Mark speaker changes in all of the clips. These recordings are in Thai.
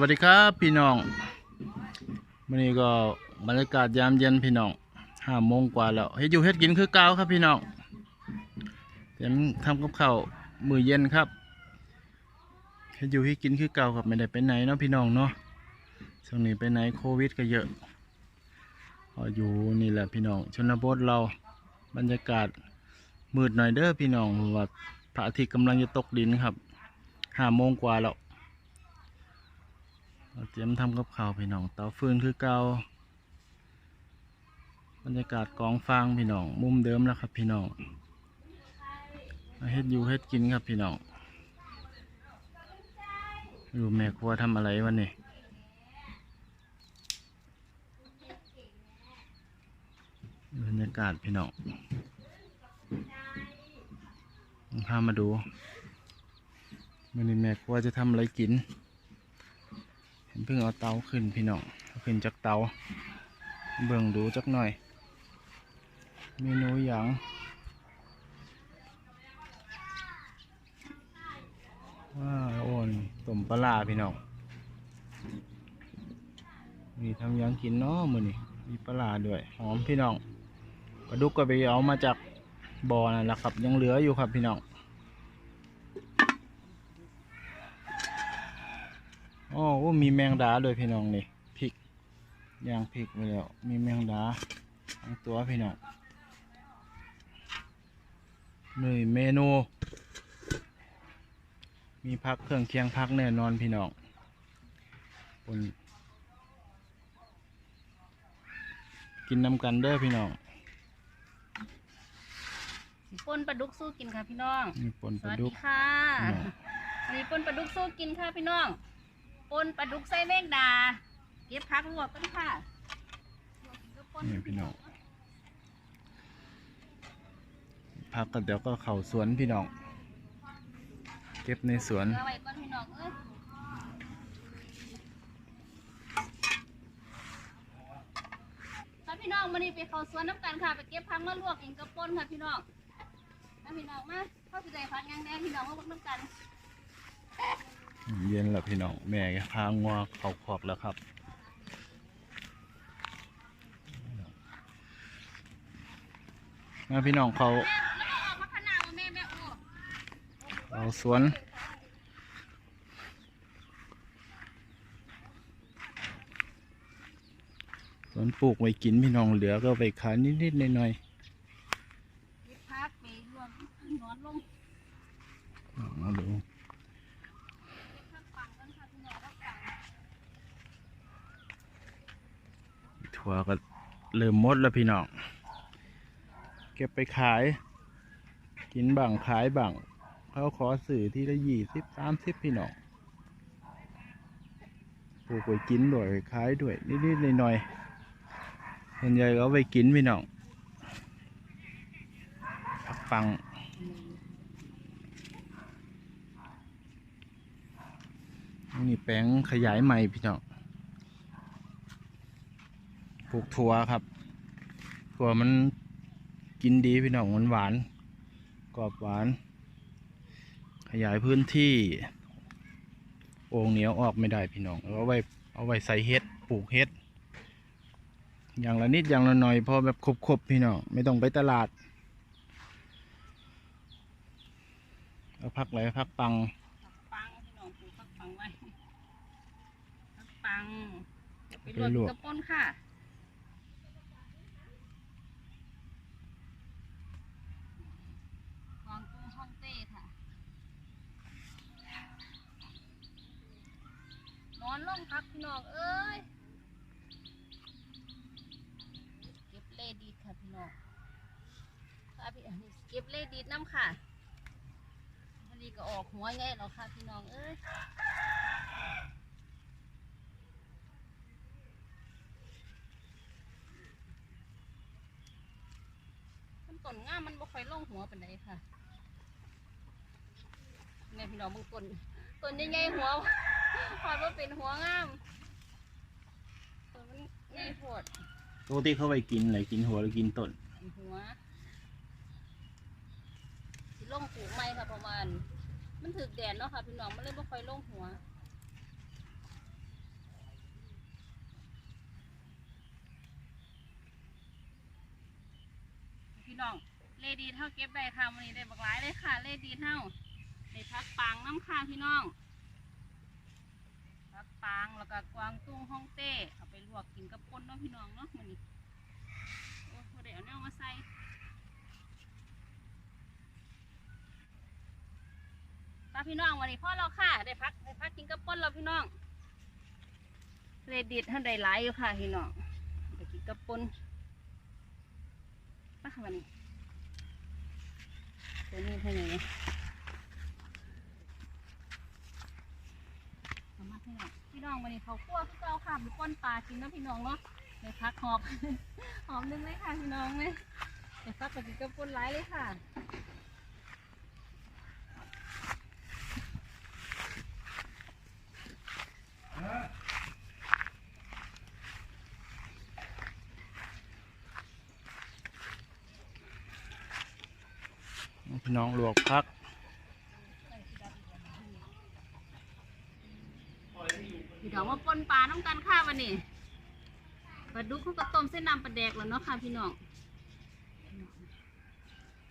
Speaker 1: วัสดีครับพี่น้องวันนี้ก็บรรยากาศยามเย็นพี่น้องห้าโมงกว่าแล้วเฮ็ดอยู่เฮ็ดกินคือเก่าครับพี่น้องเตรียมทำกับข้าวมือเย็นครับเฮ็ดอยู่เฮ็ดกินคือเก่าครับไม่ได้ไปไหนเนาะพี่น้องเนาะช่วงนี้ไปไหนโควิดก็เยอะอยู่นี่แหละพี่น้องชนบทเราบรรยากาศมืดหน่อยเด้อพี่น้องว่าพระอาทิตย์กำลังจะตกดินครับห้าโมงกว่าแล้ว เราเตรียมทำกับข้าวพี่น้องเตาฟืนคือเก่าบรรยากาศกองฟางพี่น้อง มุมเดิมแล้วครับพี่น้องเฮ็ดอยู่เฮ็ดกินครับพี่น้องไม่รู้แม่ครัวทำอะไรวันนี้บรรยากาศพี่น้องพามาดูวันนี้แม่ครัวจะทำอะไรกิน เพิ่งเอาเตาขึ้นพี่น้องขึ้นจากเตา เบิ่งดูจักหน่อย เมนูอย่างว้าวโอนต้มปลาพี่น้องมีทำยังกินเนาะมือนี้มีปลาร้าด้วย หอมพี่น้องปลาดุกก็ไปเอามาจากบ่อนั่นแหละครับ ยังเหลืออยู่ครับพี่น้อง อ๋อโอ้มีแมงดาด้วยพี่น้องนี่พริกย่างพริกไปแล้ว มีแมงดาทั้งตัวพี่น้องนี่เมนู มีพักเครื่องเคียงพักแน่นอนพี่น้องปนกินน้ำกันเด้อพี่น้อง
Speaker 2: ปนปลาดุกสู้กินค่ะพี่น้อง
Speaker 1: มีปน
Speaker 2: ส
Speaker 1: ปลา
Speaker 2: วัส
Speaker 1: ดุ
Speaker 2: ดี
Speaker 1: ก
Speaker 2: ค่ะ
Speaker 1: พี่น้อง
Speaker 2: วันนี้ปนปลาดุกสู้กินค่ะพี่น้อง ปนปลาดุกใส่แมงดา เก็บพักลวกกันค่ะลวกกับป
Speaker 1: นี่พี่น้องพักกันเดี๋ยวก็เข่าสวนพี่น้อง เก็บในสวน
Speaker 2: เอาไว้ก่อนพี่น้องเอ้ยค่ะพี่น้องวันนี้ไปเขาสวนน้ำกันค่ะ ไปเก็บพักมาลวกกินกับปนค่ะพี่น้องมาพี่น้องมาเข้าไปใจพักยังแน่พี่น้องมาเบิ่งน้ำกัน
Speaker 1: เย็นแล้วพี่น้องแม่ก็พางัวเขาขอบแล้วครับมาพี่น้องเขาเอาสวนสวนปลูกไว้กินพี่น้องเหลือก็ไปขายนิดๆหน่อย
Speaker 2: เก็บพักไปรวมนอนลง
Speaker 1: ๆเอาดู
Speaker 2: พักปังกันค่ะพี่น้องพักปัง
Speaker 1: ถั่วก็เริ่มมดแล้วพี่น้อง เก็บไปขาย กินบังขายบังเขาขอสื่อที่ละยี่สิบสามสิบพี่น้องปลูกไว้กินด้วยขายด้วยนิดๆหน่อยๆส่วนใหญ่ก็เอไปกินพี่น้องผักปังนี่แปลงขยายใหม่พี่น้อง ปลูกถั่วครับถั่วมันกินดีพี่น้องมันหวานกรอบหวาน ขยายพื้นที่โอ่งเหนียวออกไม่ได้พี่น้องเอาไว้เอาไว้ใส่เฮ็ดปลูกเฮ็ด อย่างละนิดอย่างละหน่อยพอแบบครบๆพี่น้องไม่ต้องไปตลาดเอาพักไหลพักปัง
Speaker 2: พักปังพี่น้องปลูกพักปังไว้พักปังไปรวม
Speaker 1: ไปลวก
Speaker 2: กระป้นค่ะกองกุ้งฮ่องเต้ค่ะ น อนลงพักพี่น้องเอ้ยเก็บเลดีดค่ะพี่น้องค่ะพี่อันนี้เก็บเลดีดน้ำค่ะอันนี้ก็ออกหัวไงแล้วค่ะพี่น้องเอ้ยมันต้นง่ามมันบ่ค่อยลงหัวเปานใดค่ะเนี่ยพี่น้องมึงต้นต้นใหญ่ๆหัว หอยว่าเป็นหัวงามตัวมันง่ายโด
Speaker 1: ปกติเขาไปกินอะไรกินหัวหรือกินต้น
Speaker 2: หัวสิลงปลูกไม่ค่ะประมาณ มันถึกแดดเนาะค่ะพี่น้องมันเลยไม่ค่อยลงหัวพี่น้องเลดีเท่าเก็บใบค่ะวันนี้ได้บักหลายเลยค่ะ เลดีเท่าในพักปังน้ำค่ะพี่น้อง ปางแล้วก็กวางตุ้งฮ่องเต้เอาไปลวกกินกับป่นเนาะพี่น้องเนาะมื้อนี้โอ้บ่ได้เอาแนวมาใส่ป้าพี่น้องวันนี้พ่อเราค่ะได้พักได้พักกินกับป่นเราพี่น้องเลดีท่านได้หลายอยู่ค่ะพี่น้องไปกินกับป่นป้าค่ะวันนี้ตัวนี้ให้หน่อยนะเอามาให้หน่อย พี่น้องวันนี้เขาคั่วพี่เจ้าค่ะมีก้นปลากินนะพี่น้องเนาะในพักหอบหอมนึงเลยค่ะพี่น้องเลยในพักกับกินกับปนไร้เลยค่ะ
Speaker 1: พี่น้องลวกพัก
Speaker 2: พี่น้องมาปนปลา น้ำกันค่ปลาดุกเขาก็ต้มเส้นน้ำปลาแดกแล้วเนาะค่ะพี่น้อง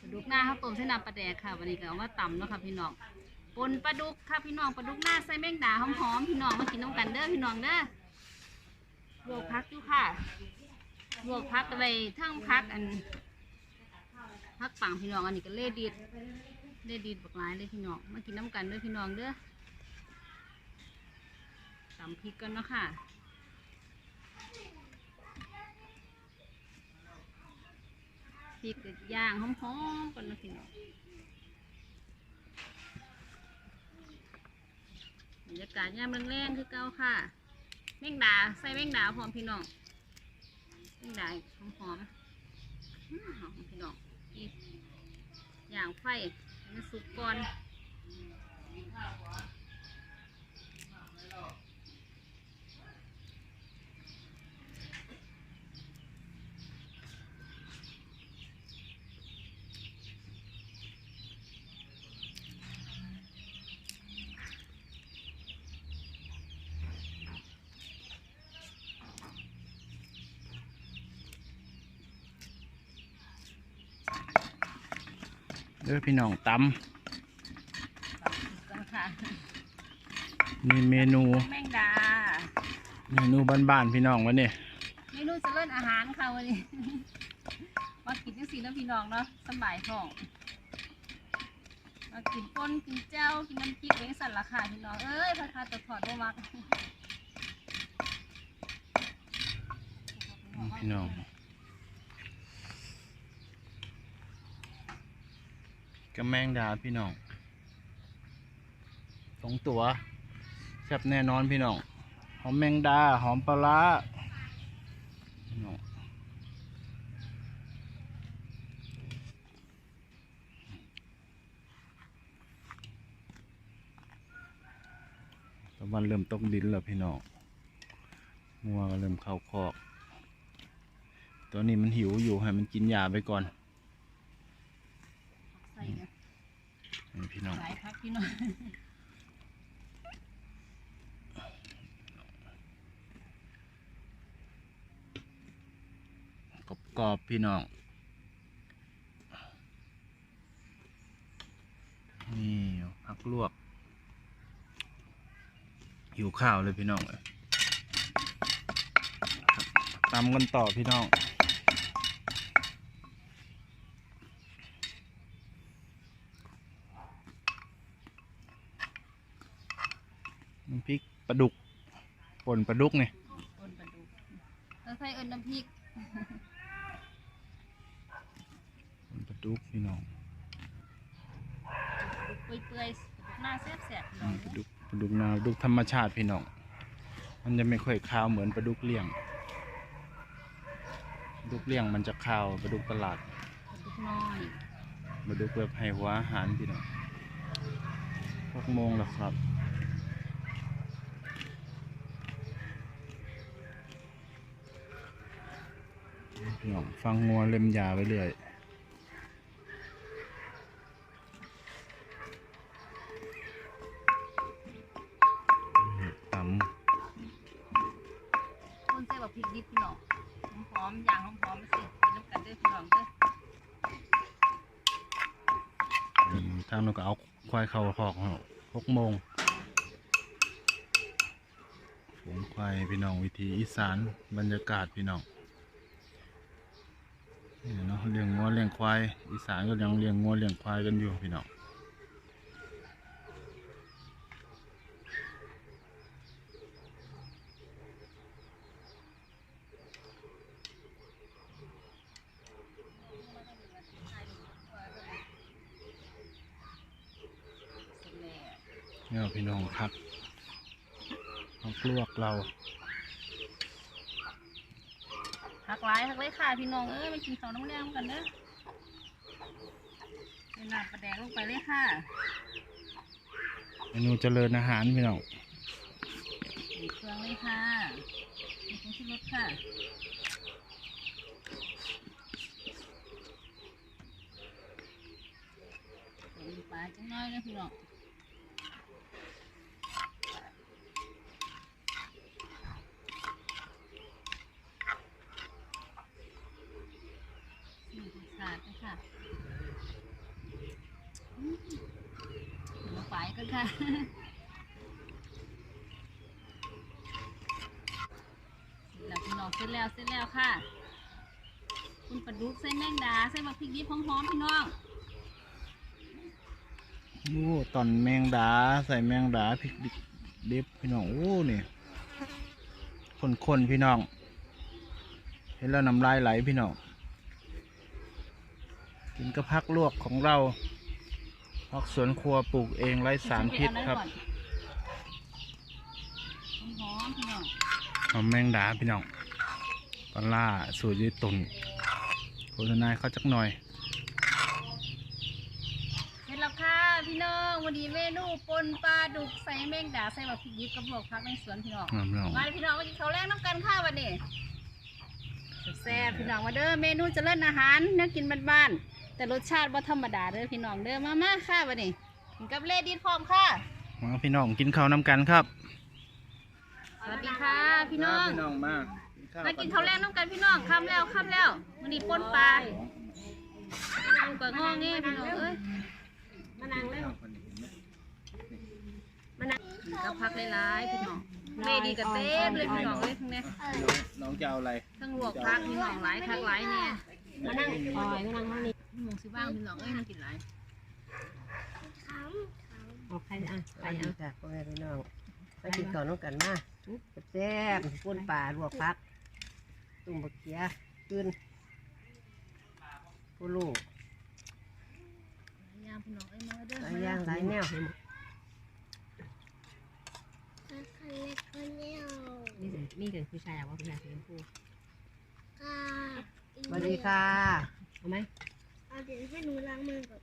Speaker 2: ปลาดุกหน้าเขาต้มเส้นน้ำปลาแดกค่ะวันนี้ก็เอามาตำเนาะค่ะพี่น้องปนปลาดุกค่ะพี่น้องปลาดุกหน้าใส่แมงดาหอมๆพี่น้องมากินน้ำกันเด้อพี่น้องเด้อลวกพักอยู่ค่ะลวกพักอะไรทั้งพักอันพักปังพี่น้องอันนี้ก็เล่ดีดเล่ดีดบักหลายเลยพี่น้องมากินน้ำกันเด้อพี่น้องเด้อตำพริกกันเนาะค่ะ พริกย่างหอมๆกันนะพี่น้องบรรยากาศยามแรงๆคือเก่าค่ะแมงดาใส่แมงดาพร้อมพี่น้องแมงดาหอมๆหอมพี่น้องอย่างไฟมันสุกก่อน
Speaker 1: ด้อพี่น้องต
Speaker 2: กันค่ะำ
Speaker 1: มีเมนู
Speaker 2: แมงดา
Speaker 1: เมนูบ้านๆพี่น้องวันนี้
Speaker 2: เมนูเจริญอาหารค่ะวันนี้มากินจังสีน้ำพี่น้องเนาะสำบายท้องมากินป้นกินเจ้ากินน้ำพริกเลี้ยงสัตว์ละค่ะพี่น้องเอ้ยพระคาตะถอดบ่มัก
Speaker 1: พี่น้อง กระแมงดาพี่น้องสองตัวแซ่บแน่นอนพี่น้อง หอมแมงดา หอมปลาร้าน้องตะวันเริ่มตกดินแล้วพี่น้องงัวก็เริ่มเข้าคอก ตัวนี้มันหิวอยู่ให้มันกินยาไปก่อน
Speaker 2: ใส่กัน
Speaker 1: นี่ พี่น้อง
Speaker 2: หลายพักพี่น้อง
Speaker 1: กรอบๆพี่น้อง นี่ผักลวกหิวข้าวเลยพี่น้องเอ้ยตำกันต่อพี่น้อง น้ำพริกปลาดุกป่นปลาดุกเนี่ย
Speaker 2: ปนปลาดุกแล้วใส่เอิญน้ำพริก
Speaker 1: ป่นปลาดุกพี่น้อง
Speaker 2: เปื่อยๆปลาดุกหน้าแซ่บๆพี่น้
Speaker 1: อื
Speaker 2: อง
Speaker 1: มปลาดุกปลาดุกนาปลาดุกธรรมชาติพี่น้องมันจะไม่ค่อยคาวเหมือนปลาดุกเลี้ยงปลาดุกเลี้ยงมันจะคาวปลาดุกตลาด
Speaker 2: ปลาดุกน้อย
Speaker 1: ปลาดุกแบบให้หัวอาหารพี่น้องหกโมงแล้วครับ พี่น้องฟังงัวเล็มยาไปเรื่อยตำ
Speaker 2: คนใส่แบบพริกดิบพี่น้องหอมๆอย่างหอมๆไปสิกินน้ำกันเด้อพี่น้องเด้อ
Speaker 1: อืมทางนู้นก็เอาควายเข้าคอกหกโมงฝูงควายพี่น้องวิธีอีสานบรรยากาศพี่น้อง นี่เนาะเลี้ยงงัวเลี้ยงควาย อีสานก็ยังเลี้ยงงัวเลี้ยงควายกันอยู่พี่น้องเนี่ยพี่น้องครับเอาลวกเรา
Speaker 2: ผัก หลายผักเลยค่ะพี่น้องเอ้ยมากินข้าวน้ำแดงกันเด้อใส่น้ำปลาแดกลงไปเลยค่ะ
Speaker 1: เมนูเจริญอาหารพี่น้อง
Speaker 2: ใส่เครื่องเลยค่ะมีผงชูรสค่ะใส่น้ำปลาจังน้อยนะพี่น้องนี่คือสาดเลยค่ะอืมลงไปกัน ค่ะแล้วพี่น้องเสร็จแล้วเสร็จแล้วค่ะ คุณปลาดุกใส่แมงดาใส่บักพริกดิบหอมๆพี่น้อง
Speaker 1: โอ้ตอนแมงดาใส่แมงดาพริกดิบดิบพี่น้องโอ้นี่คนๆพี่น้อง เห็นแล้วน้ำลายไหลพี่น้องกินกระพักลวกของเรา พักสวนครัวปลูกเองไร้สารพิษครับ
Speaker 2: หอมๆพี่น้อง
Speaker 1: เอาแมงดาพี่น้องปลาล่าสูตรยี่ตุนโฆษณาเขาจักหน่อย
Speaker 2: เสร็จแล้วค่ะพี่น้องวันนี้เมนูปนปลาดุกใส่แมงดาใส่บักพริกดิบกับลวกผักในสวนพี่น้อง
Speaker 1: งามพี่น้อง
Speaker 2: มาเลยพี่น้องมากินข้าวแรกน้ำกันค่ะวันนี้แซ่บๆพี่น้องมาเด้อเมนูเจริญอาหารเนื้อกินบ้านๆ แต่รสชาติว่าธรรมดาเด้อพี่น้องเด้อมามาค่ะวันนี้กินกับเลดี้พร้อมค่ะ
Speaker 1: มาพี่น้องกินข้าวน้ำกันครับ
Speaker 2: สวัสดีค่ะ พี่น้อง
Speaker 1: พี่น้องมา
Speaker 2: มากินข้าวแรกน้ำกันพี่น้องค่ำแล้วค่ำแล้ววันนี้ปนปลาลูกก็งอแงพี่น้องเอ้ยมานั่งเลยมานั่งกินกับผักหลายๆพี่น้องเลดี้ก็เต็มเลยพี่น้องเอ้ยทั้งเนี้ย
Speaker 1: น้องจะเอาอะไร
Speaker 2: ทั้งลวกผักพี่น้องหลายผักหลายเนี่ย
Speaker 3: มานั่งคอยมานั่งห้องนี้
Speaker 2: หมูสิบ้างพี่น้องเอ้ยน่ากินหลาย
Speaker 3: เอาใครอะใครอะจ้ะพ่อแม่พี่น้องไปกินข้าวน้องกันมาแซ่บๆป่นป่าลวกพัก ตุ่มบะเกียขึ้นผู้ลูก
Speaker 2: ย่างพี่น้องเอ้ยมาเด้อ
Speaker 3: หลายอย่างหลายแนวให้หมดนี่สิมีกันผู้ชายว่าผู้ชายเป็นผู้สวัสดีค่ะเอาไหม
Speaker 4: เอาเดี๋ยวให้หนูล้างมือก่อน